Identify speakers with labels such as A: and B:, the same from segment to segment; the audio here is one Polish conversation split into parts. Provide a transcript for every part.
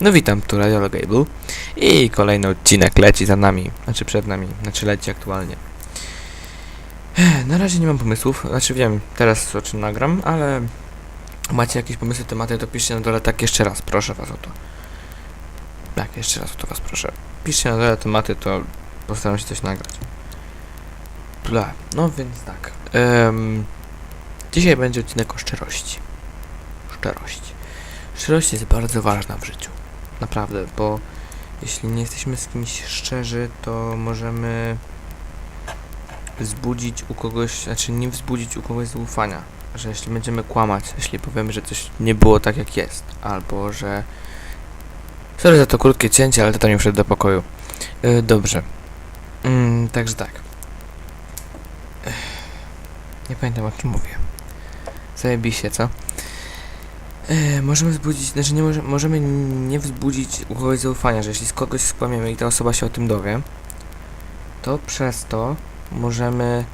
A: No witam, tu Radio Gable i kolejny odcinek leci za nami, znaczy przed nami, znaczy leci aktualnie. Na razie nie mam pomysłów, znaczy wiem teraz o czym nagram, ale macie jakieś pomysły, tematy, to piszcie na dole tak jeszcze raz, proszę was o to. Tak, jeszcze raz o to was proszę. Piszcie na dole tematy, to postaram się coś nagrać. No więc tak. dzisiaj będzie odcinek o szczerości. Szczerość. Szczerość jest bardzo ważna w życiu. Naprawdę, bo jeśli nie jesteśmy z kimś szczerzy, to możemy wzbudzić u kogoś, znaczy nie wzbudzić u kogoś zaufania. Że jeśli będziemy kłamać, jeśli powiemy, że coś nie było tak jak jest, albo że. Sorry za to krótkie cięcie, ale to mi wszedł do pokoju. Yy, dobrze. Mm, także tak. Nie pamiętam o czym mówię. Zajebiście, co? E, możemy wzbudzić, znaczy nie może, możemy nie wzbudzić u kogoś zaufania, że jeśli z kogoś skłamiemy i ta osoba się o tym dowie, to przez to możemy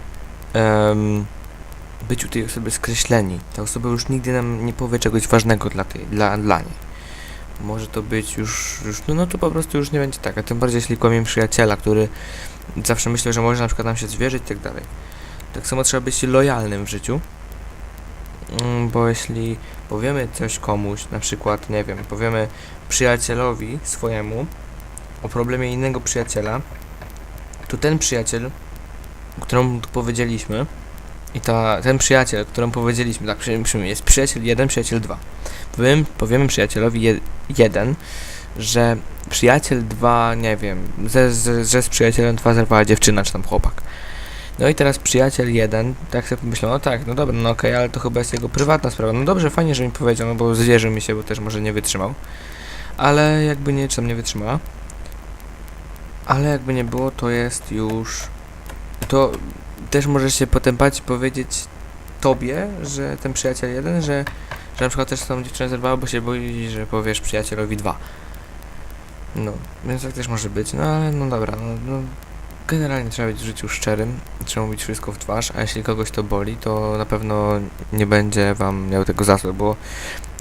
A: em, być u tej osoby skreśleni. Ta osoba już nigdy nam nie powie czegoś ważnego dla, tej, dla, dla niej. Może to być już, już no, no to po prostu już nie będzie tak, a tym bardziej jeśli kłamiemy przyjaciela, który zawsze myślał, że może na przykład nam się zwierzyć i tak dalej. Tak samo trzeba być lojalnym w życiu, bo jeśli powiemy coś komuś, na przykład, nie wiem, powiemy przyjacielowi swojemu o problemie innego przyjaciela, to ten przyjaciel, któremu powiedzieliśmy, i ta, ten przyjaciel, któremu powiedzieliśmy, tak, przy- przy- jest przyjaciel 1, przyjaciel 2. Powiemy, powiemy przyjacielowi 1, że przyjaciel 2, nie wiem, ze, ze, że z przyjacielem 2 zerwała dziewczyna czy tam chłopak. No i teraz przyjaciel jeden, tak sobie pomyślał, no tak, no dobra, no okej, ale to chyba jest jego prywatna sprawa. No dobrze, fajnie, że mi powiedział, no bo zwierzył mi się, bo też może nie wytrzymał. Ale jakby nie, czy tam nie wytrzymała. Ale jakby nie było, to jest już... To też możesz się potem bać powiedzieć tobie, że ten przyjaciel jeden, że, że na przykład też z tą dziewczyną zerwała, bo się boi, że powiesz przyjacielowi dwa. No, więc tak też może być, no ale no dobra, no, no Generalnie trzeba być w życiu szczerym, trzeba mówić wszystko w twarz, a jeśli kogoś to boli, to na pewno nie będzie wam miał tego za złe, bo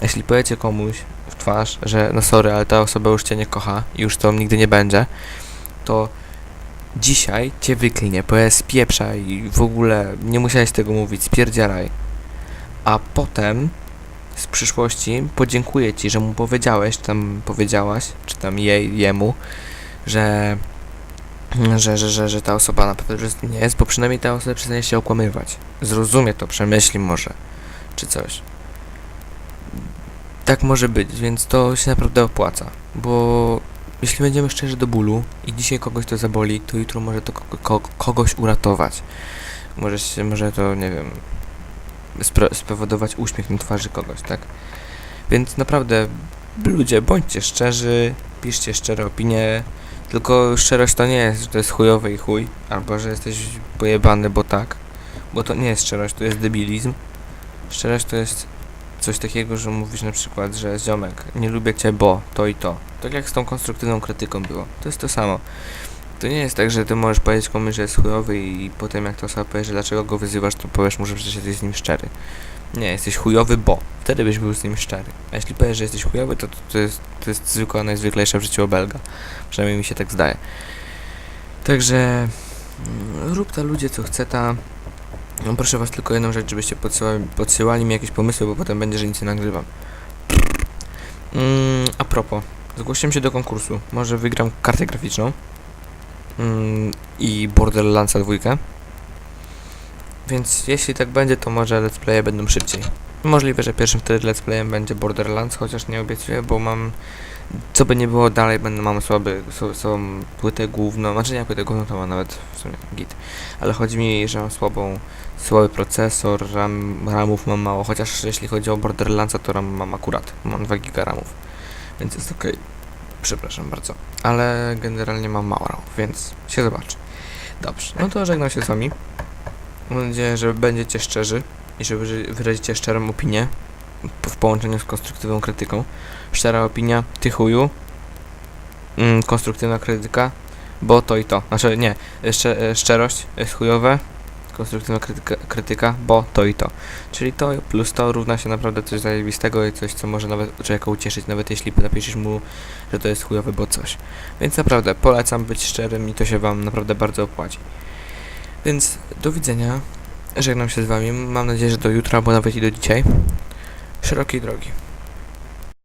A: jeśli powiecie komuś w twarz, że no sorry, ale ta osoba już cię nie kocha i już to nigdy nie będzie, to dzisiaj cię wyklinie, powie spieprzaj i w ogóle nie musiałeś tego mówić, spierdzielaj. A potem z przyszłości podziękuję ci, że mu powiedziałeś, czy tam powiedziałaś, czy tam jej, jemu, że że, że, że, że ta osoba na pewno nie jest, bo przynajmniej ta osoba przestanie się okłamywać. Zrozumie to, przemyśli może, czy coś. Tak może być, więc to się naprawdę opłaca, bo jeśli będziemy szczerzy do bólu i dzisiaj kogoś to zaboli, to jutro może to ko- ko- kogoś uratować. Może się, może to, nie wiem, spowodować uśmiech na twarzy kogoś, tak? Więc naprawdę, ludzie, bądźcie szczerzy, piszcie szczere opinie, tylko szczerość to nie jest, że to jest chujowy i chuj, albo że jesteś pojebany, bo tak. Bo to nie jest szczerość, to jest debilizm. Szczerość to jest coś takiego, że mówisz na przykład, że ziomek, nie lubię cię, bo to i to. Tak jak z tą konstruktywną krytyką było. To jest to samo. To nie jest tak, że ty możesz powiedzieć komuś, że jest chujowy i potem jak to osoba powie, że dlaczego go wyzywasz, to powiesz mu, że przecież jesteś z nim szczery. Nie, jesteś chujowy, bo. Wtedy byś był z nim szczery. A jeśli powiesz, że jesteś chujowy, to to, to, jest, to jest zwykła, najzwyklejsza w życiu obelga. Przynajmniej mi się tak zdaje. Także mm, rób ta ludzie co chce ta. No, proszę was tylko jedną rzecz, żebyście podsyłali, podsyłali mi jakieś pomysły, bo potem będzie, że nic nie nagrywam. Mm, a propos, zgłosiłem się do konkursu. Może wygram kartę graficzną mm, i Borderlandsa dwójkę. Więc jeśli tak będzie, to może let's playe będą szybciej. Możliwe, że pierwszym wtedy let's playem będzie Borderlands, chociaż nie obiecuję, bo mam co by nie było dalej, będę mam słaby, są płytę główną, znaczy nie płytę główną, to ma nawet w sumie git, ale chodzi mi, że mam słabą, słaby procesor, RAM, ramów mam mało, chociaż jeśli chodzi o Borderlandsa, to RAM mam akurat, mam 2 giga ramów, więc jest okej, przepraszam bardzo, ale generalnie mam mało ramów, więc się zobaczy. Dobrze, no to żegnam się z wami, Mam nadzieję, że będziecie szczerzy i że wyrazicie szczerą opinię w połączeniu z konstruktywną krytyką. Szczera opinia, ty chuju, mm, konstruktywna krytyka, bo to i to. Znaczy nie, Szcze e, szczerość jest chujowe, konstruktywna krytyka, krytyka, bo to i to. Czyli to plus to równa się naprawdę coś zajebistego i coś, co może nawet człowieka ucieszyć, nawet jeśli napiszesz mu, że to jest chujowe, bo coś. Więc naprawdę polecam być szczerym i to się wam naprawdę bardzo opłaci. Więc do widzenia. Żegnam się z wami. Mam nadzieję, że do jutra, albo nawet i do dzisiaj. Szerokiej drogi.